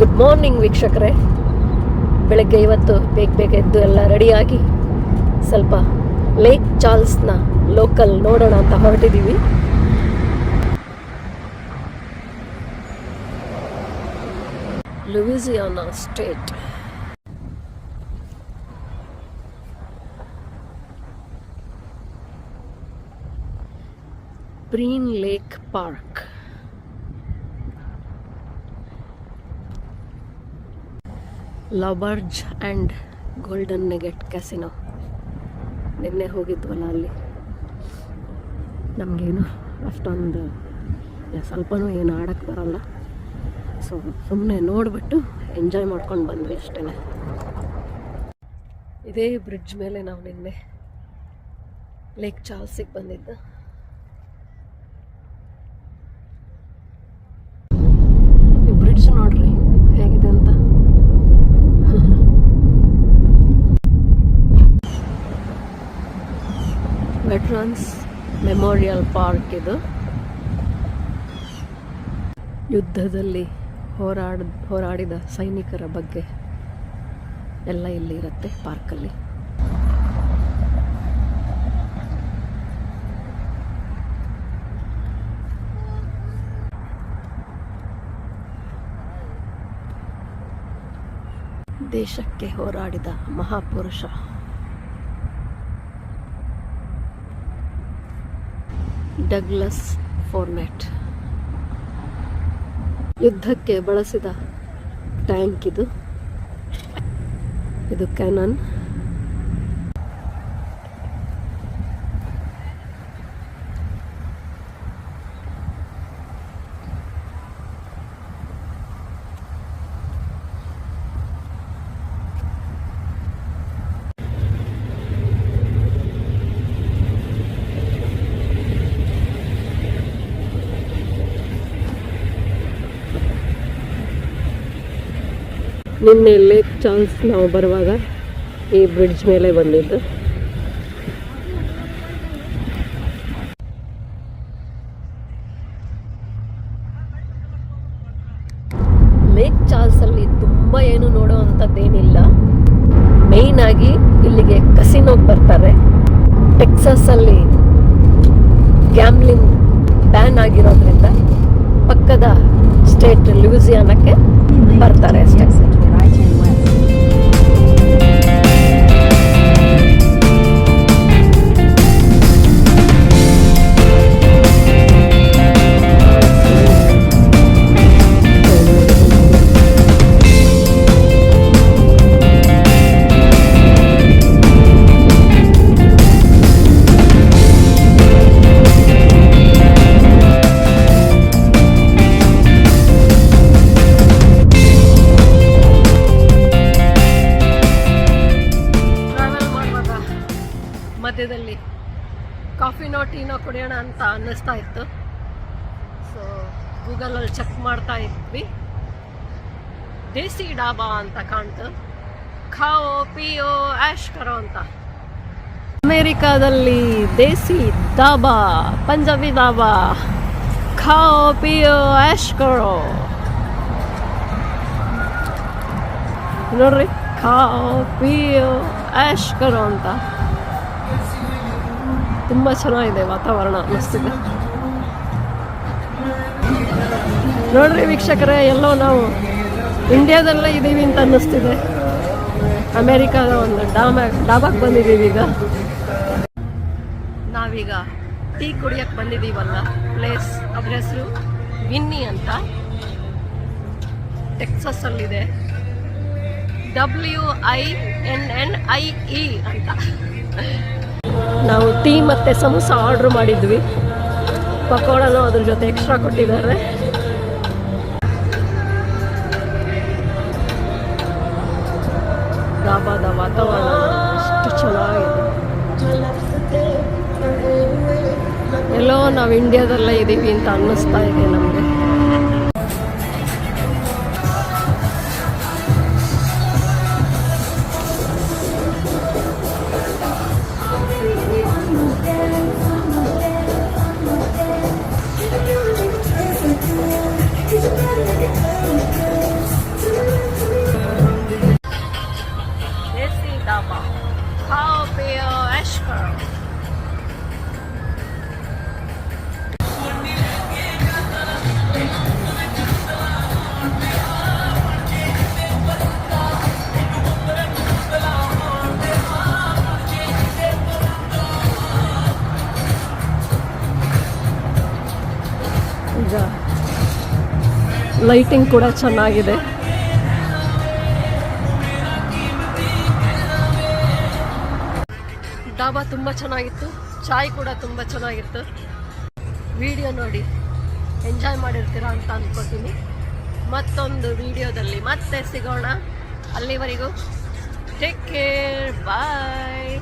Good morning ವೀಕ್ಷಕರೇ. ಬೆಳಗ್ಗೆ ಇವತ್ತು ಬೇಗ ಬೇಗ ಎದ್ದು ಎಲ್ಲ ರೆಡಿಯಾಗಿ ಸ್ವಲ್ಪ ಲೇಕ್ ಚಾರ್ಲ್ಸ್ನ ಲೋಕಲ್ ನೋಡೋಣ ಅಂತ ಹೊರಟಿದ್ದೀವಿ. Louisiana state Prien lake park L'Auberge and Golden Nugget Casino. ನಿನ್ನೆ ಹೋಗಿದ್ವಲ್ಲ ಅಲ್ಲಿ? ನಮಗೇನು ಅಷ್ಟೊಂದು ಸ್ವಲ್ಪನೂ ಏನು ಆಡೋಕ್ಕೆ ಬರಲ್ಲ. ಸೊ ಸುಮ್ಮನೆ ನೋಡಿಬಿಟ್ಟು ಎಂಜಾಯ್ ಮಾಡ್ಕೊಂಡು ಬಂದ್ವಿ ಅಷ್ಟೇ ಇದೇ ಬ್ರಿಡ್ಜ್ ಮೇಲೆ ನಾವು ನಿನ್ನೆ ಲೇಕ್ ಚಾಲ್ಸಿಗೆ ಬಂದಿದ್ದು ಈ ಬ್ರಿಡ್ಜ್ ನೋಡ್ರಿ ಹೇಗಿದೆ ಅಂತ ವೆಟ್ರನ್ಸ್ ಮೆಮೋರಿಯಲ್ ಪಾರ್ಕ್ ಇದು. ಯುದ್ಧದಲ್ಲಿ ಹೋರಾಡ, ಹೋರಾಡಿದ ಸೈನಿಕರ ಬಗ್ಗೆ ಎಲ್ಲ ಇಲ್ಲಿ ಇರುತ್ತೆ ಪಾರ್ಕಲ್ಲಿ. ದೇಶಕ್ಕೆ ಹೋರಾಡಿದ ಮಹಾಪುರುಷ. ಡಗ್ಲಸ್ ಫಾರ್ಮ್ಯಾಟ್. ಯುದ್ಧಕ್ಕೆ ಬಳಸಿದ ಟ್ಯಾಂಕ್ ಇದು. ಇದು ಕ್ಯಾನನ್. ನಿನ್ನೆ ಲೇಕ್ ಚಾನ್ಸ್ ನಾವು ಬರುವಾಗ ಈ ಬ್ರಿಡ್ಜ್ ಮೇಲೆ ಬಂದಿದ್ದು. ಲೇಕ್ ಚಾರ್ಲ್ಸ್ ಅಲ್ಲಿ ತುಂಬ ಏನು ನೋಡುವಂಥದ್ದೇನಿಲ್ಲ. ಮೇಯ್ನ್ ಆಗಿ ಇಲ್ಲಿಗೆ ಕಸಿನೋಗ್ ಬರ್ತಾರೆ. ಟೆಕ್ಸಸಲ್ಲಿ ಗ್ಯಾಮ್ಲಿಂಗ್ ಬ್ಯಾನ್ ಆಗಿರೋದ್ರಿಂದ ಪಕ್ಕದ ಸ್ಟೇಟ್ ಲೂಸಿಯಾನಕ್ಕೆ ಬರ್ತಾರೆ. ಮಧ್ಯದಲ್ಲಿ ಕಾಫಿನೋ ಟೀನೋ ಕುಡಿಯೋಣ ಅಂತ ಅನ್ನಿಸ್ತಾ ಇತ್ತು. ಸೊ ಗೂಗಲಲ್ಲಿ ಚೆಕ್ ಮಾಡ್ತಾ ಇದ್ವಿ. ದೇಸಿ ಡಾಬಾ ಅಂತ ಕಾಣ್ತು. ಖಾವೋ, ಪಿಯೋ, ಆಶ್ ಕರೋ ಅಂತ. ಅಮೇರಿಕಾದಲ್ಲಿ ದೇಸಿ ಡಾಬಾ, ಪಂಜಾಬಿ ಡಾಬಾ, ಖಾವೋ, ಪಿಯೋ, ಆಶ್ ಕರೋ. ನೋಡ್ರಿ, ಖಾವೋ, ಪಿಯೋ, ಆಶ್ ಕರೋ ಅಂತ. ತುಂಬ ಚೆನ್ನಾಗಿದೆ ವಾತಾವರಣ ಅನ್ನಿಸ್ತಿದೆ ನೋಡ್ರಿ ವೀಕ್ಷಕರೇ, ಎಲ್ಲೋ ನಾವು ಇಂಡಿಯಾದಲ್ಲೇ ಇದ್ದೀವಿ ಅಂತ ಅನ್ನಿಸ್ತಿದೆ. ಅಮೇರಿಕಾದ ಒಂದು ಡಾಮ, ಡಾಬಾಕ್ ಬಂದಿದ್ದೀವಿ ಈಗ. ನಾವೀಗ ಟೀ ಕುಡಿಯಕ್ಕೆ ಬಂದಿದ್ದೀವಲ್ಲ ಪ್ಲೇಸ್ ಅದ್ರ ಹೆಸರು ವಿನ್ನಿ ಅಂತ. ಟೆಕ್ಸಸ್ಸಲ್ಲಿದೆ. W I N N I E ಅಂತ. ನಾವು ಟೀ ಮತ್ತು ಸಮೋಸ ಆರ್ಡ್ರ್ ಮಾಡಿದ್ವಿ. ಪಕೋಡನೂ ಅದ್ರ ಜೊತೆ ಎಕ್ಸ್ಟ್ರಾ ಕೊಟ್ಟಿದ್ದಾರೆ. ಡಾಬಾದ ವಾತಾವರಣ ಎಷ್ಟು ಚೆನ್ನಾಗಿದೆ. ಎಲ್ಲೋ ನಾವು ಇಂಡಿಯಾದಲ್ಲೇ ಇದ್ದೀವಿ ಅಂತ ಅನ್ನಿಸ್ತಾ ಇದೆ ನಮಗೆ. ಲೈಟಿಂಗ್ ಕೂಡ ಚೆನ್ನಾಗಿದೆ. ಡಾಬಾ ತುಂಬ ಚೆನ್ನಾಗಿತ್ತು, ಚಾಯ್ ಕೂಡ ತುಂಬ ಚೆನ್ನಾಗಿತ್ತು. ವಿಡಿಯೋ ನೋಡಿ, ಎಂಜಾಯ್ ಮಾಡಿರ್ತೀರಾ ಅಂತ ಅಂದ್ಕೊತೀನಿ ಮತ್ತೊಂದು ವಿಡಿಯೋದಲ್ಲಿ ಮತ್ತೆ ಸಿಗೋಣ. ಅಲ್ಲಿವರೆಗೂ ಟೇಕ್ ಕೇರ್ ಬಾಯ್